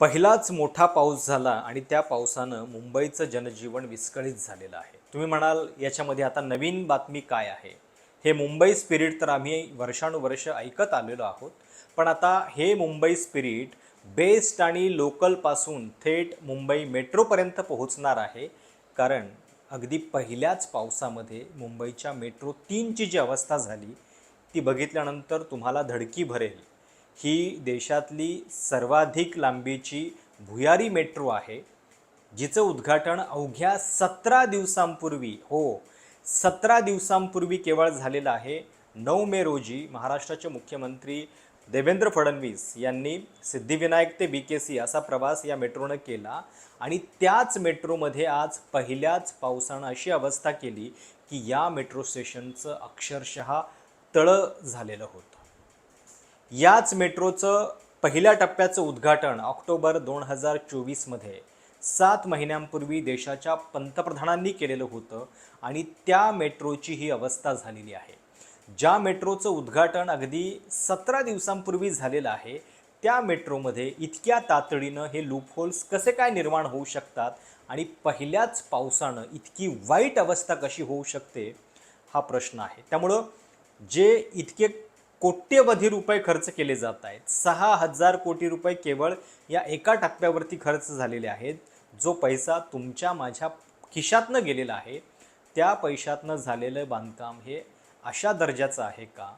पहिलाच मोठा पाऊस झाला आणि त्या पावसानं मुंबईचं जनजीवन विस्कळीत झालेलं आहे. तुम्ही म्हणाल याच्यामध्ये आता नवीन बातमी काय आहे? हे मुंबई स्पिरिट तर आम्ही वर्षानुवर्ष ऐकत आलेलो आहोत पण आता हे मुंबई स्पिरिट बेस्ट आणि लोकलपासून थेट मुंबई मेट्रोपर्यंत पोहोचणार आहे. कारण अगदी पहिल्याच पावसामध्ये मुंबईच्या मेट्रो तीनची जी अवस्था झाली ती बघितल्यानंतर तुम्हाला धडकी भरेल. ही देशातली सर्वाधिक लांबीची भुयारी मेट्रो आहे जिचं उद्घाटन अवघ्या सतरा दिवसांपूर्वी हो सतरा दिवसांपूर्वी केवळ झालेलं आहे नऊ मे रोजी महाराष्ट्राचे मुख्यमंत्री देवेंद्र फडणवीस यांनी सिद्धिविनायक ते बी के सी असा प्रवास या मेट्रोनं केला आणि त्याच मेट्रोमध्ये आज पहिल्याच पावसानं अशी अवस्था केली की या मेट्रो स्टेशनचं अक्षरशः तळं झालेलं होतं. याच मेट्रोचं पहिल्या टप्प्याचं उद्घाटन ऑक्टोबर दोन हजार चोवीसमध्ये. सात महिन्यांपूर्वी देशाच्या पंतप्रधानांनी केलेलं होतं आणि त्या मेट्रोची ही अवस्था झालेली आहे. ज्या मेट्रोचं उद्घाटन अगदी सतरा दिवसांपूर्वी झालेलं आहे त्या मेट्रोमध्ये इतक्या तातडीनं हे लूपहोल्स कसे काय निर्माण होऊ शकतात आणि पहिल्याच पावसानं इतकी वाईट अवस्था कशी होऊ शकते हा प्रश्न आहे. त्यामुळं जे इतके कोट्यवधी रुपये खर्च केले जात आहेत. सहा हजार कोटी रुपये केवळ या एका टप्प्यावरती खर्च झालेले आहेत. जो पैसा तुमच्या माझ्या खिशातनं गेलेला आहे त्या पैशातनं झालेलं बांधकाम हे अशा दर्जाचं आहे का?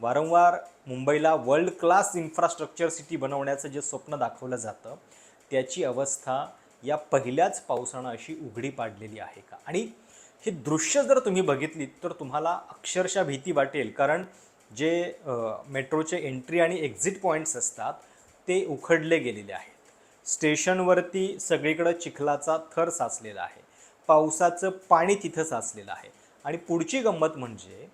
वारंवार मुंबईला वर्ल्ड क्लास इन्फ्रास्ट्रक्चर सिटी बनवण्याचं जे स्वप्न दाखवलं जातं त्याची अवस्था या पहिल्याच पावसानं अशी उघडी पाडलेली आहे का? आणि हे दृश्य जर तुम्ही बघितलीत तर तुम्हाला अक्षरशः भीती वाटेल. कारण जे मेट्रोचे एंट्री आणि एक्झिट पॉईंट्स असतात ते उखडले गेलेले आहेत. स्टेशनवरती सगळीकडं चिखलाचा थर साचलेला आहे. पावसाचं पाणी तिथं साचलेलं आहे. आणि पुढची गंमत म्हणजे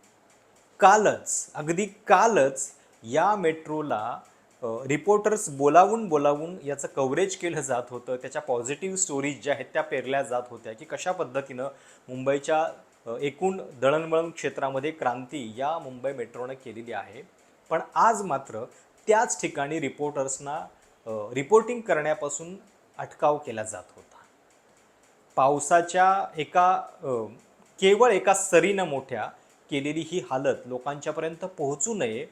कालच अगदी कालच या मेट्रोला रिपोर्टर्स बोलावून बोलावून याचं कव्हरेज केलं जात होतं. त्याच्या पॉझिटिव्ह स्टोरीज ज्या आहेत त्या पेरल्या जात होत्या की कशा पद्धतीनं मुंबईच्या एकूण दळणवळण क्षेत्रामध्ये क्रांती या मुंबई मेट्रोनं केलेली आहे. पण आज मात्र त्याच ठिकाणी रिपोर्टर्सना रिपोर्टिंग करण्यापासून अटकाव केला जात होता. पावसाच्या एका केवळ एका सरीनं मोठ्या केलेली ही हालत लोकांच्यापर्यंत पोहोचू नये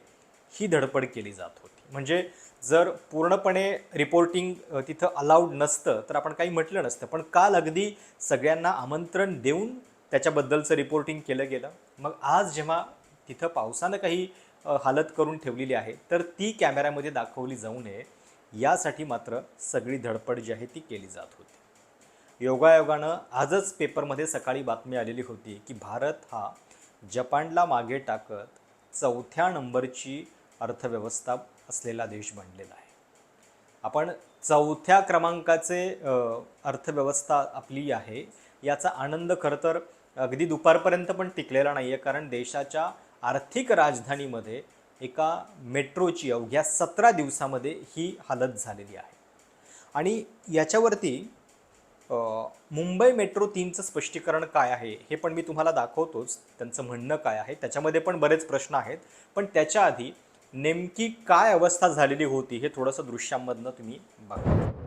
ही धडपड केली जात होती. म्हणजे जर पूर्णपणे रिपोर्टिंग तिथं अलाउड नसतं तर आपण काही म्हटलं नसतं. पण काल अगदी सगळ्यांना आमंत्रण देऊन त्याच्याबद्दलचं रिपोर्टिंग केलं गेलं. मग आज जेव्हा तिथं पावसानं काही हालत करून ठेवलेली आहे तर ती कॅमेऱ्यामध्ये दाखवली जाऊ नये. यासाठी मात्र सगळी धडपड जी आहे ती केली जात होती. योगायोगानं आजच पेपरमध्ये सकाळी बातमी आलेली होती की भारत हा जपानला मागे टाकत चौथ्या नंबरची अर्थव्यवस्था असलेला देश बनलेला आहे. आपण चौथ्या क्रमांकाचे अर्थव्यवस्था आपली आहे याचा आनंद खरं तर अगदी दुपारपर्यंत पण टिकलेला नाही आहे कारण देशाच्या आर्थिक राजधानीमध्ये एका मेट्रोची अवघ्या सतरा दिवसामध्ये ही हालत झालेली आहे. आणि याच्यावरती मुंबई मेट्रो तीनचं स्पष्टीकरण काय आहे हे पण मी तुम्हाला दाखवतोच त्यांचं म्हणणं काय आहे त्याच्यामध्ये पण बरेच प्रश्न आहेत पण त्याच्या आधी नेमकी काय अवस्था झालेली होती हे थोडंसं दृश्यांमधनं तुम्ही बघा.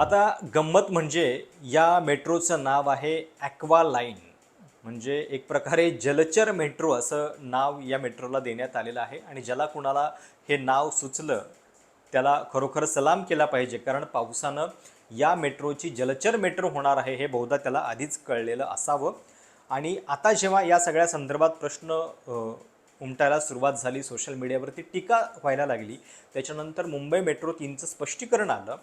आता गंमत म्हणजे या मेट्रोचं नाव आहे ॲक्वा लाईन. म्हणजे एक प्रकारे जलचर मेट्रो असं नाव या मेट्रोला देण्यात आलेलं आहे आणि ज्याला कुणाला हे नाव सुचलं त्याला खरोखर सलाम केला पाहिजे. कारण पावसानं या मेट्रोची जलचर मेट्रो होणार आहे हे बहुधा त्याला आधीच कळलेलं असावं. आणि आता जेव्हा या सगळ्या संदर्भात प्रश्न उमटायला सुरुवात झाली सोशल मीडियावरती टीका व्हायला लागली त्याच्यानंतर मुंबई मेट्रो तीनचं स्पष्टीकरण आलं.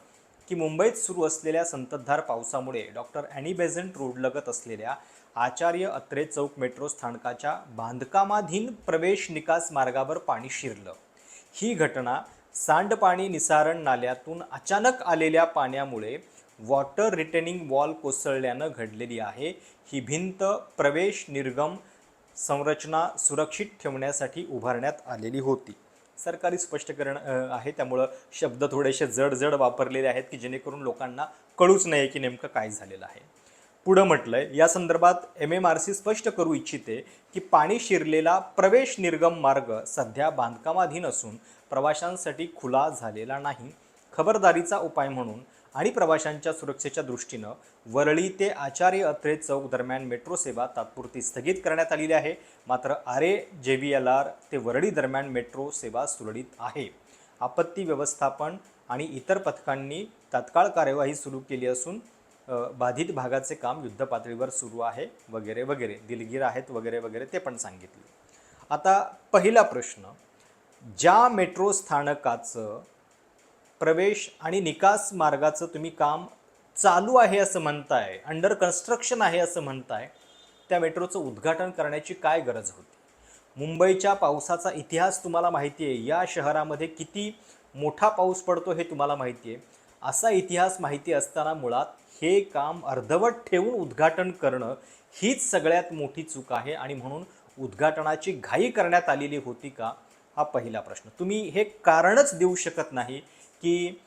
की मुंबईत सुरू असलेल्या संततधार पावसामुळे डॉक्टर अॅनी बेझंट रोडलगत असलेल्या आचार्य अत्रे चौक मेट्रो स्थानकाच्या बांधकामाधीन प्रवेश निकास मार्गावर पाणी शिरलं. ही घटना सांडपाणी निसारण नाल्यातून अचानक आलेल्या पाण्यामुळे वॉटर रिटेनिंग वॉल कोसळल्यानं घडलेली आहे. ही भिंत प्रवेश निर्गम संरचना सुरक्षित ठेवण्यासाठी उभारण्यात आलेली होती. सरकारी स्पष्टीकरण आहे. त्यामुळं शब्द थोडेसे जड जड वापरलेले आहेत की जेणेकरून लोकांना कळूच नाही की नेमकं काय झालेलं आहे. पुढं म्हटलंय या संदर्भात एम एम आर सी स्पष्ट करू इच्छिते की पाणी शिरलेला प्रवेश निर्गम मार्ग सध्या बांधकामाधीन असून प्रवाशांसाठी खुला झालेला नाही. खबरदारीचा उपाय म्हणून आणि प्रवाशांच्या सुरक्षेच्या दृष्टीनं वरळी ते आचार्य अत्रे चौक दरम्यान मेट्रो सेवा तात्पुरती स्थगित करण्यात आलेली आहे. मात्र आरे जे व्ही एल आर ते वरळी दरम्यान मेट्रो सेवा सुरळीत आहे. आपत्ती व्यवस्थापन आणि इतर पथकांनी तात्काळ कार्यवाही सुरू केली असून बाधित भागाचे काम युद्धपातळीवर सुरू आहे वगैरे वगैरे. दिलगीर आहेत वगैरे वगैरे ते पण सांगितले. आता पहिला प्रश्न ज्या मेट्रो स्थानकाचं प्रवेश आणि निकास मार्गाचं तुम्ही काम चालू आहे असं म्हणताय अंडर कन्स्ट्रक्शन आहे असं म्हणताय त्या मेट्रोचं उद्घाटन करण्याची काय गरज होती? मुंबईच्या पावसाचा इतिहास तुम्हाला माहिती आहे या शहरामध्ये किती मोठा पाऊस पडतो हे तुम्हाला माहिती आहे. असा इतिहास माहिती असताना मुळात हे काम अर्धवट ठेवून उद्घाटन करणं हीच सगळ्यात मोठी चूक आहे आणि म्हणून उद्घाटनाची घाई करण्यात आलेली होती का? हा पहिला प्रश्न. तुम्ही हे कारणच देऊ शकत नाही की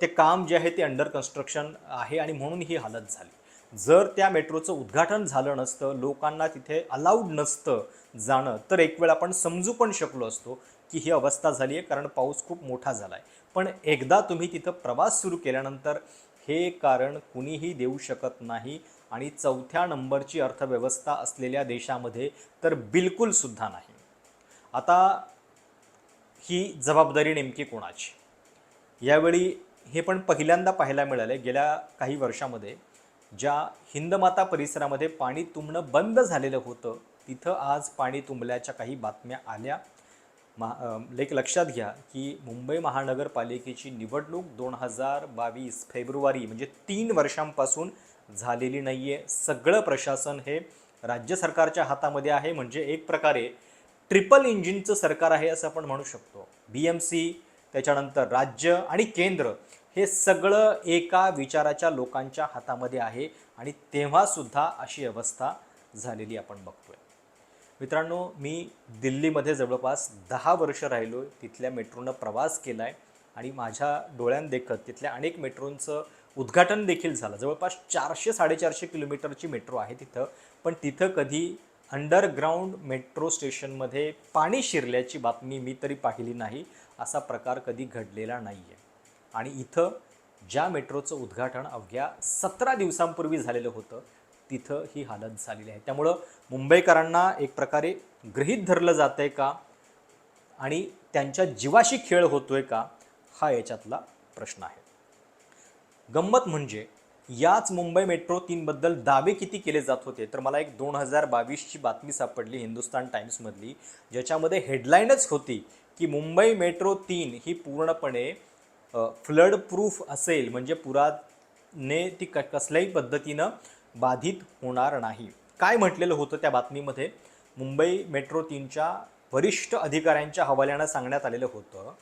ते काम जे आहे ते अंडर कन्स्ट्रक्शन आहे आणि म्हणून ही हालत झाली. जर त्या मेट्रोचं उद्घाटन झालं नसतं लोकांना तिथे अलाउड नसतं जाणं तर एक वेळ आपण समजू पण शकलो असतो की ही अवस्था झाली आहे कारण पाऊस खूप मोठा झाला आहे पण एकदा तुम्ही तिथं प्रवास सुरू केल्यानंतर हे कारण कुणीही देऊ शकत नाही आणि चौथ्या नंबरची अर्थव्यवस्था असलेल्या देशामध्ये तर बिलकुलसुद्धा नाही. आता ही जबाबदारी नेमकी कोणाची? यावेळी हे पण पहिल्यांदा पाहायला मिळाले गेल्या काही वर्षामध्ये ज्या हिंदमाता परिसरामध्ये पाणी तुंबणं बंद झालेलं होतं तिथं आज पाणी तुंबल्याच्या काही बातम्या आल्या. महा लेख लक्षात घ्या की मुंबई महानगरपालिकेची निवडणूक दोन हजार बावीस फेब्रुवारी म्हणजे तीन वर्षांपासून झालेली नाही आहे सगळं प्रशासन हे राज्य सरकारच्या हातामध्ये आहे. म्हणजे एक प्रकारे ट्रिपल इंजिनचं सरकार आहे असं आपण म्हणू शकतो. बी एम सी त्याच्यानंतर राज्य आणि केंद्र हे सगळं एका विचाराच्या लोकांच्या हातामध्ये आहे आणि तेव्हासुद्धा अशी अवस्था झालेली आपण बघतोय. मित्रांनो मी दिल्लीमध्ये जवळपास दहा वर्ष राहिलो तिथल्या मेट्रोनं प्रवास केला आहे आणि माझ्या डोळ्यांदेखत तिथल्या अनेक मेट्रोंचं उद्घाटन देखील झालं. जवळपास चारशे साडेचारशे किलोमीटरची मेट्रो आहे तिथं पण तिथं कधी अंडरग्राऊंड मेट्रो स्टेशनमध्ये पाणी शिरल्याची बातमी मी तरी पाहिली नाही. असा प्रकार कधी घडलेला नाही आहे आणि इथं ज्या मेट्रोचं उद्घाटन अवघ्या सतरा दिवसांपूर्वी झालेलं होतं तिथं ही हालत झालेली आहे. त्यामुळं मुंबईकरांना एक प्रकारे गृहीत धरलं जातं आहे का? आणि त्यांच्या जीवाशी खेळ होतो आहे का? हा याच्यातला प्रश्न आहे. गंमत म्हणजे याच मुंबई मेट्रो तीनबद्दल दावे किती केले जात होते? तर मला एक दोन हजार बावीसची बातमी सापडली हिंदुस्तान टाइम्समधली ज्याच्यामध्ये हेडलाईनच होती की मुंबई मेट्रो तीन ही पूर्णपणे फ्लड प्रूफ असेल म्हणजे पुराने ती क कसल्याही पद्धतीनं बाधित होणार नाही. काय म्हटलेलं होतं त्या बातमीमध्ये? मुंबई मेट्रो तीनच्या वरिष्ठ अधिकाऱ्यांच्या हवाल्यानं सांगण्यात आलेलं होतं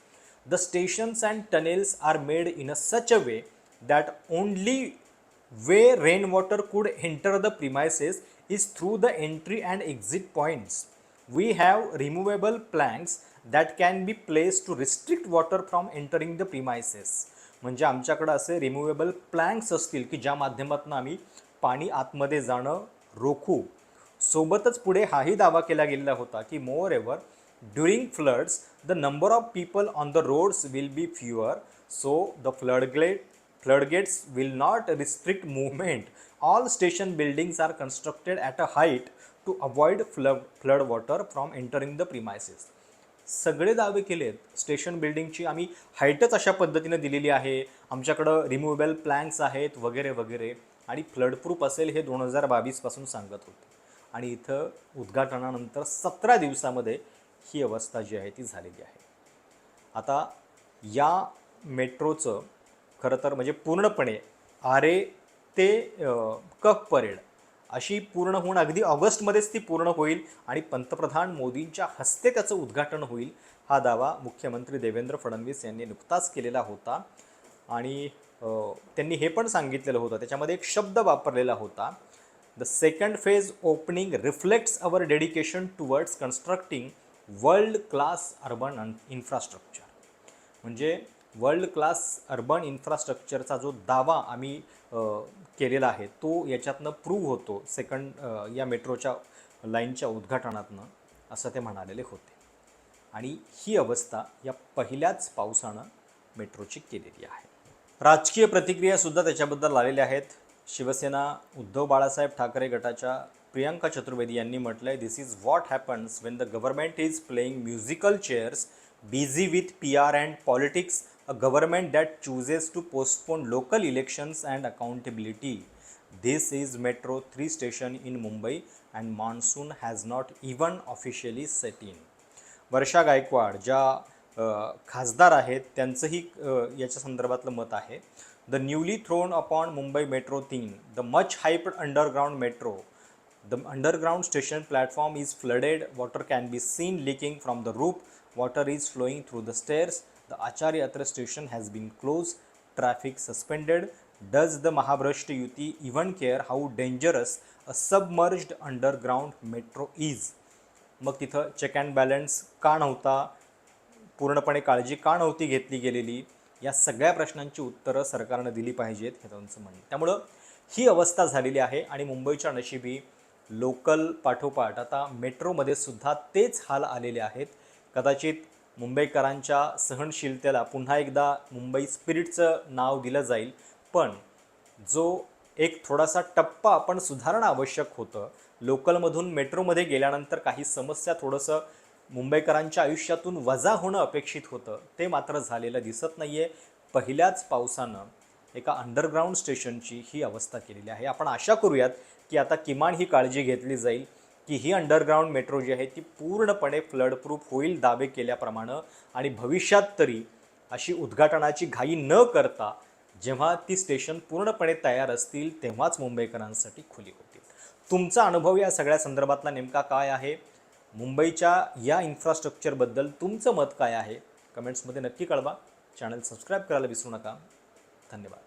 the stations and tunnels are made in a such a way that only way rain water could enter the premises is through the entry and exit points we have removable plans that can be place to restrict water from entering the premises म्हणजे आमच्याकडं असे removable Planck's असतील की ज्या माध्यमातून आम्ही पाणी आतमध्ये जाणं रोखू. सोबतच पुढे हाही दावा केला गेलेला होता की more ever during floods the number of people on the roads will be fewer so the flood gate will not restrict restrict all station buildings are constructed constructed a height to avoid flood flood water from entering the premises. सगळे दावे केलेत. Station बिल्डिंगची आम्ही हाईटच अशा पद्धतीनं दिलेली आहे. आमच्याकडं removable Planck's आहेत वगैरे वगैरे. आणि फ्लडप्रूफ असेल हे दोन हजार बावीसपासून सांगत होते. आणि इथं उद्घाटनानंतर सतरा दिवसामध्ये ही अवस्था जी आहे ती झालेली आहे. आता या मेट्रोचं खरं तर म्हणजे पूर्णपणे आरे ते कप कफ परेड अशी पूर्ण होऊन अगदी ऑगस्टमध्येच ती पूर्ण होईल आणि पंतप्रधान मोदींच्या हस्ते त्याचं उद्घाटन होईल हा दावा मुख्यमंत्री देवेंद्र फडणवीस यांनी नुकताच केलेला होता. आणि त्यांनी हे पण सांगितलेलं होतं त्याच्यामध्ये एक शब्द वापरलेला होता. The second phase opening reflects our dedication towards constructing world class urban infrastructure. म्हणजे वर्ल्ड क्लास अर्बन इन्फ्रास्ट्रक्चरचा जो दावा आम्ही केलेला आहे तो याच्यातनं प्रूव्ह होतो सेकंड या मेट्रोच्या लाईनच्या उद्घाटनातनं असं ते म्हणालेले होते. आणि ही अवस्था या पहिल्याच पावसानं मेट्रोची केलेली आहे. राजकीय प्रतिक्रियासुद्धा त्याच्याबद्दल आलेल्या आहेत. शिवसेना उद्धव बाळासाहेब ठाकरे गटाच्या प्रियांका चतुर्वेदी यांनी म्हटलंय this is what happens when the government is playing musical chairs busy with P R and politics a government that chooses to postpone local elections and accountability this is metro three station in Mumbai and monsoon has not even officially set in Varsha Gaikwad ज्या खासदार आहेत त्यांचंही याच्या संदर्भातलं मत आहे. The newly thrown upon Mumbai metro तीन the much hyped underground metro the underground station platform is flooded water can be seen leaking from the roof water is flowing through the stairs the Acharya Atre station has been close traffic suspended does the महाभ्रष्ट युती even care how dangerous a submerged underground metro is मग तिथं check and balance का नव्हता? पूर्णपणे काळजी का नव्हती घेतली गेलेली? या सगळ्या प्रश्नांची उत्तरं सरकारनं दिली पाहिजेत हे त्यांचं म्हणणं त्यामुळं ही अवस्था झालेली आहे आणि मुंबईच्या नशिबी लोकल पाठोपाठ आता मेट्रोमध्ये सुद्धा तेच हाल आलेले आहेत. कदाचित मुंबईकरांच्या सहनशीलतेला पुन्हा एकदा मुंबई स्पिरिटचं नाव दिलं जाईल. पण जो एक थोडासा टप्पा आपण सुधारणं आवश्यक होतं लोकलमधून मेट्रोमध्ये गेल्यानंतर काही समस्या थोडंसं मुंबईकरांच्या आयुष्यातून वजा होणं अपेक्षित होतं ते मात्र झालेलं दिसत नाही आहे पहिल्याच पावसानं एका अंडरग्राऊंड स्टेशनची ही अवस्था केलेली आहे. आपण आशा करूयात की आता किमान ही काळजी घेतली जाईल. की ही अंडरग्राऊंड मेट्रो जी आहे ती पूर्णपणे फ्लडप्रूफ होईल दावे केल्याप्रमाणे आणि भविष्यात तरी अशी उद्घाटनाची घाई न करता जेव्हा ती स्टेशन पूर्णपणे तयार असतील तेव्हाच मुंबईकरांसाठी खुली होतील. तुमचा अनुभव या सगळ्या संदर्भातला नेमका काय आहे? मुंबईच्या या इन्फ्रास्ट्रक्चरबद्दल तुमचं मत काय आहे? कमेंट्समध्ये नक्की कळवा. चॅनल सबस्क्राईब करायला विसरू नका. धन्यवाद.